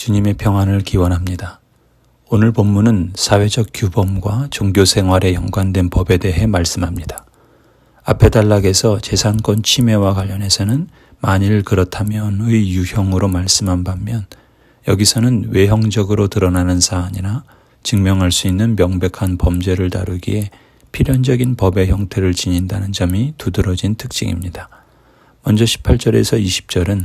주님의 평안을 기원합니다. 오늘 본문은 사회적 규범과 종교 생활에 연관된 법에 대해 말씀합니다. 앞에 단락에서 재산권 침해와 관련해서는 만일 그렇다면의 유형으로 말씀한 반면 여기서는 외형적으로 드러나는 사안이나 증명할 수 있는 명백한 범죄를 다루기에 필연적인 법의 형태를 지닌다는 점이 두드러진 특징입니다. 먼저 18절에서 20절은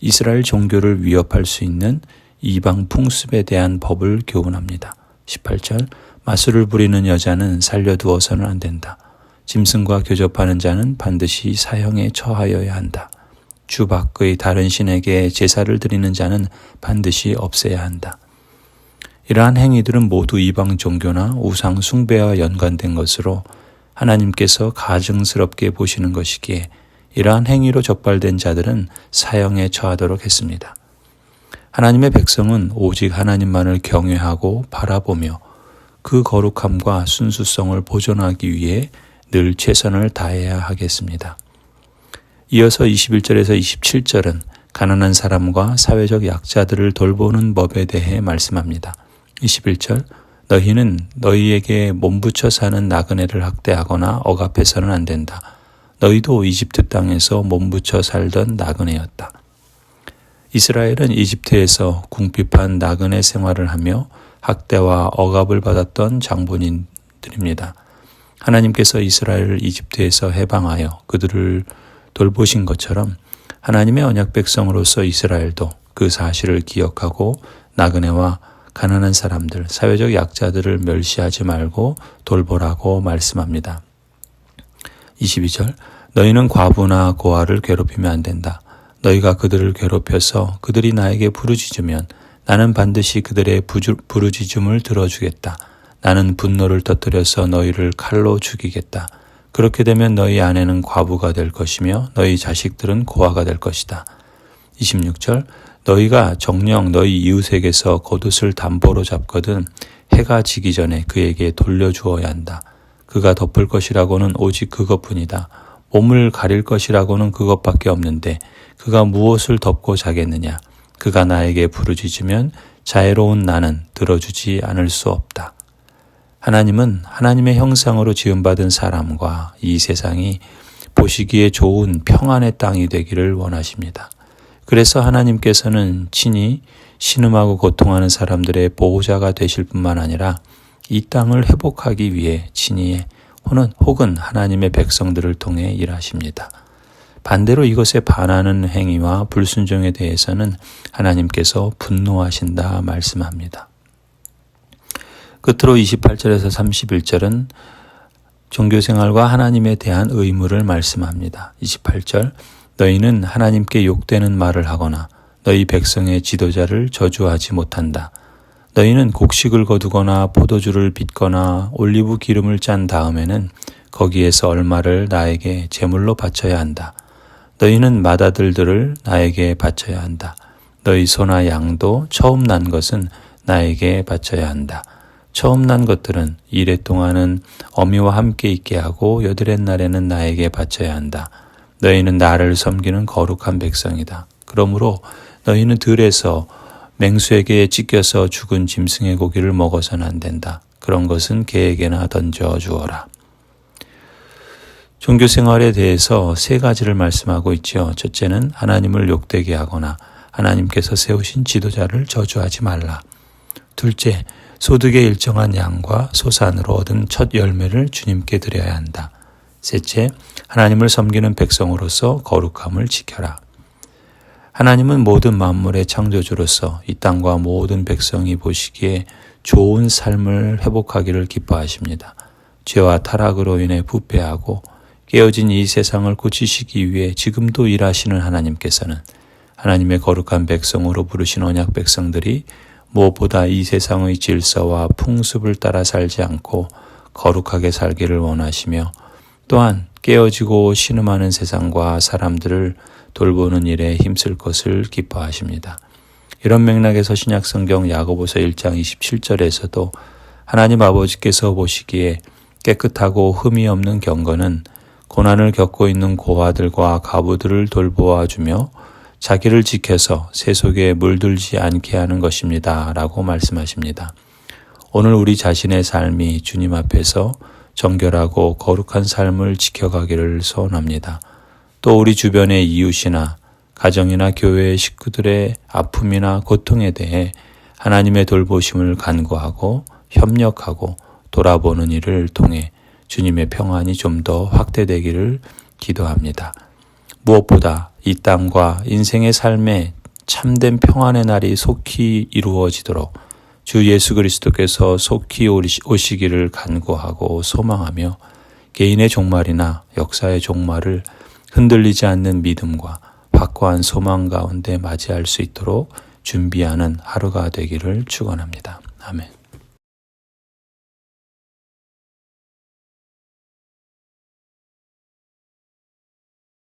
이스라엘 종교를 위협할 수 있는 이방 풍습에 대한 법을 교훈합니다. 18절 마술을 부리는 여자는 살려두어서는 안 된다. 짐승과 교접하는 자는 반드시 사형에 처하여야 한다. 주 밖의 다른 신에게 제사를 드리는 자는 반드시 없애야 한다. 이러한 행위들은 모두 이방 종교나 우상 숭배와 연관된 것으로 하나님께서 가증스럽게 보시는 것이기에 이러한 행위로 적발된 자들은 사형에 처하도록 했습니다. 하나님의 백성은 오직 하나님만을 경외하고 바라보며 그 거룩함과 순수성을 보존하기 위해 늘 최선을 다해야 하겠습니다. 이어서 21절에서 27절은 가난한 사람과 사회적 약자들을 돌보는 법에 대해 말씀합니다. 21절 너희는 너희에게 몸붙여 사는 나그네를 학대하거나 억압해서는 안 된다. 너희도 이집트 땅에서 몸붙여 살던 나그네였다. 이스라엘은 이집트에서 궁핍한 나그네 생활을 하며 학대와 억압을 받았던 장본인들입니다. 하나님께서 이스라엘을 이집트에서 해방하여 그들을 돌보신 것처럼 하나님의 언약 백성으로서 이스라엘도 그 사실을 기억하고 나그네와 가난한 사람들, 사회적 약자들을 멸시하지 말고 돌보라고 말씀합니다. 22절 너희는 과부나 고아를 괴롭히면 안 된다. 너희가 그들을 괴롭혀서 그들이 나에게 부르짖으면 나는 반드시 그들의 부르짖음을 들어주겠다. 나는 분노를 터뜨려서 너희를 칼로 죽이겠다. 그렇게 되면 너희 아내는 과부가 될 것이며 너희 자식들은 고아가 될 것이다. 26절 너희가 정령 너희 이웃에게서 겉옷을 담보로 잡거든 해가 지기 전에 그에게 돌려주어야 한다. 그가 덮을 것이라고는 오직 그것뿐이다. 몸을 가릴 것이라고는 그것밖에 없는데 그가 무엇을 덮고 자겠느냐? 그가 나에게 부르짖으면 자애로운 나는 들어주지 않을 수 없다. 하나님은 하나님의 형상으로 지음받은 사람과 이 세상이 보시기에 좋은 평안의 땅이 되기를 원하십니다. 그래서 하나님께서는 친히 신음하고 고통하는 사람들의 보호자가 되실 뿐만 아니라 이 땅을 회복하기 위해 친히 혹은, 혹은 하나님의 백성들을 통해 일하십니다. 반대로 이것에 반하는 행위와 불순종에 대해서는 하나님께서 분노하신다 말씀합니다. 끝으로 28절에서 31절은 종교생활과 하나님에 대한 의무를 말씀합니다. 28절 너희는 하나님께 욕되는 말을 하거나 너희 백성의 지도자를 저주하지 못한다. 너희는 곡식을 거두거나 포도주를 빚거나 올리브 기름을 짠 다음에는 거기에서 얼마를 나에게 제물로 바쳐야 한다. 너희는 맏아들들을 나에게 바쳐야 한다. 너희 소나 양도 처음 난 것은 나에게 바쳐야 한다. 처음 난 것들은 이래 동안은 어미와 함께 있게 하고 여드렛 날에는 나에게 바쳐야 한다. 너희는 나를 섬기는 거룩한 백성이다. 그러므로 너희는 들에서 맹수에게 찢겨서 죽은 짐승의 고기를 먹어서는 안 된다. 그런 것은 개에게나 던져 주어라. 종교 생활에 대해서 세 가지를 말씀하고 있죠. 첫째는 하나님을 욕되게 하거나 하나님께서 세우신 지도자를 저주하지 말라. 둘째, 소득의 일정한 양과 소산으로 얻은 첫 열매를 주님께 드려야 한다. 셋째, 하나님을 섬기는 백성으로서 거룩함을 지켜라. 하나님은 모든 만물의 창조주로서 이 땅과 모든 백성이 보시기에 좋은 삶을 회복하기를 기뻐하십니다. 죄와 타락으로 인해 부패하고 깨어진 이 세상을 고치시기 위해 지금도 일하시는 하나님께서는 하나님의 거룩한 백성으로 부르신 언약 백성들이 무엇보다 이 세상의 질서와 풍습을 따라 살지 않고 거룩하게 살기를 원하시며 또한 깨어지고 신음하는 세상과 사람들을 돌보는 일에 힘쓸 것을 기뻐하십니다. 이런 맥락에서 신약 성경 야고보서 1장 27절에서도 하나님 아버지께서 보시기에 깨끗하고 흠이 없는 경건은 고난을 겪고 있는 고아들과 가부들을 돌보아 주며 자기를 지켜서 세속에 물들지 않게 하는 것입니다. 라고 말씀하십니다. 오늘 우리 자신의 삶이 주님 앞에서 정결하고 거룩한 삶을 지켜가기를 소원합니다. 또 우리 주변의 이웃이나 가정이나 교회의 식구들의 아픔이나 고통에 대해 하나님의 돌보심을 간구하고 협력하고 돌아보는 일을 통해 주님의 평안이 좀 더 확대되기를 기도합니다. 무엇보다 이 땅과 인생의 삶에 참된 평안의 날이 속히 이루어지도록 주 예수 그리스도께서 속히 오시기를 간구하고 소망하며 개인의 종말이나 역사의 종말을 흔들리지 않는 믿음과 확고한 소망 가운데 맞이할 수 있도록 준비하는 하루가 되기를 축원합니다. 아멘.